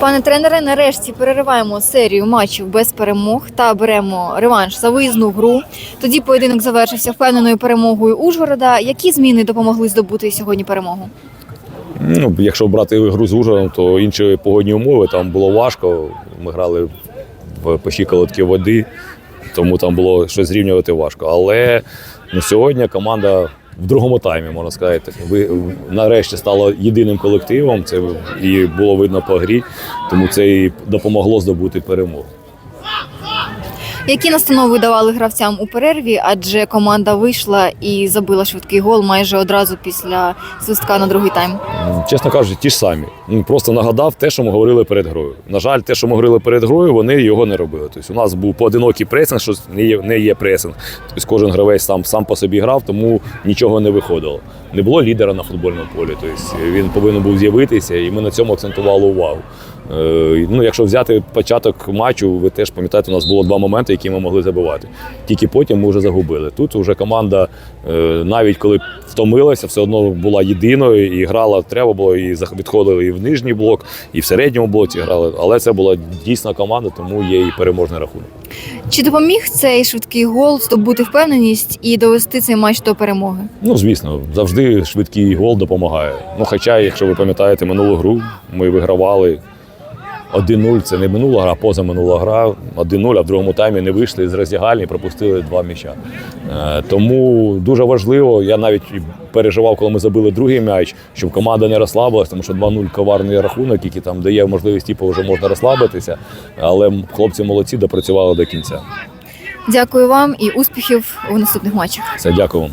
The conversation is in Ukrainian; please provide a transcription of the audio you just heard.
Пане тренере, нарешті перериваємо серію матчів без перемог та беремо реванш за виїзну гру. Тоді поєдинок завершився впевненою перемогою Ужгорода. Які зміни допомогли здобути сьогодні перемогу? Ну, якщо брати гру з Ужгородом, то інші погодні умови там було важко. Ми грали в по щиколотки води, тому там було щось зрівнювати важко. Але ну, сьогодні команда в другому таймі, можна сказати, ви нарешті стало єдиним колективом. Це і було видно по грі, тому це і допомогло здобути перемогу. Які настанови давали гравцям у перерві? Адже команда вийшла і забила швидкий гол майже одразу після свистка на другий тайм. Чесно кажучи, ті ж самі. Просто нагадав те, що ми говорили перед грою. На жаль, те, що ми говорили перед грою, вони його не робили. Тобто у нас був поодинокий пресинг, що не є, не є пресинг. Тобто кожен гравець сам, сам по собі грав, тому нічого не виходило. Не було лідера на футбольному полі. Тобто він повинен був з'явитися, і ми на цьому акцентували увагу. Е, ну, якщо взяти початок матчу, ви теж пам'ятаєте, у нас було два моменти, які ми могли забивати. Тільки потім ми вже загубили. Тут вже команда, е, навіть коли втомилася, все одно була єдиною і грала треба було, і відходили і в нижній блок, і в середньому блоці грали. Але це була дійсна команда, тому є і переможний рахунок. Чи допоміг цей швидкий гол здобути впевненість і довести цей матч до перемоги? Ну, звісно, завжди швидкий гол допомагає. Ну, хоча, якщо ви пам'ятаєте минулу гру, ми вигравали 1-0, це не минула гра, позаминула гра. 1-0, а в другому таймі не вийшли з роздягальні, пропустили два м'яча. Е, Тому дуже важливо. Я навіть переживав, коли ми забили другий м'яч, щоб команда не розслабилась, тому що 2-0 коварний рахунок, який там дає можливість, типу, вже можна розслабитися. Але хлопці молодці допрацювали до кінця. Дякую вам і успіхів у наступних матчах. Все, дякую вам.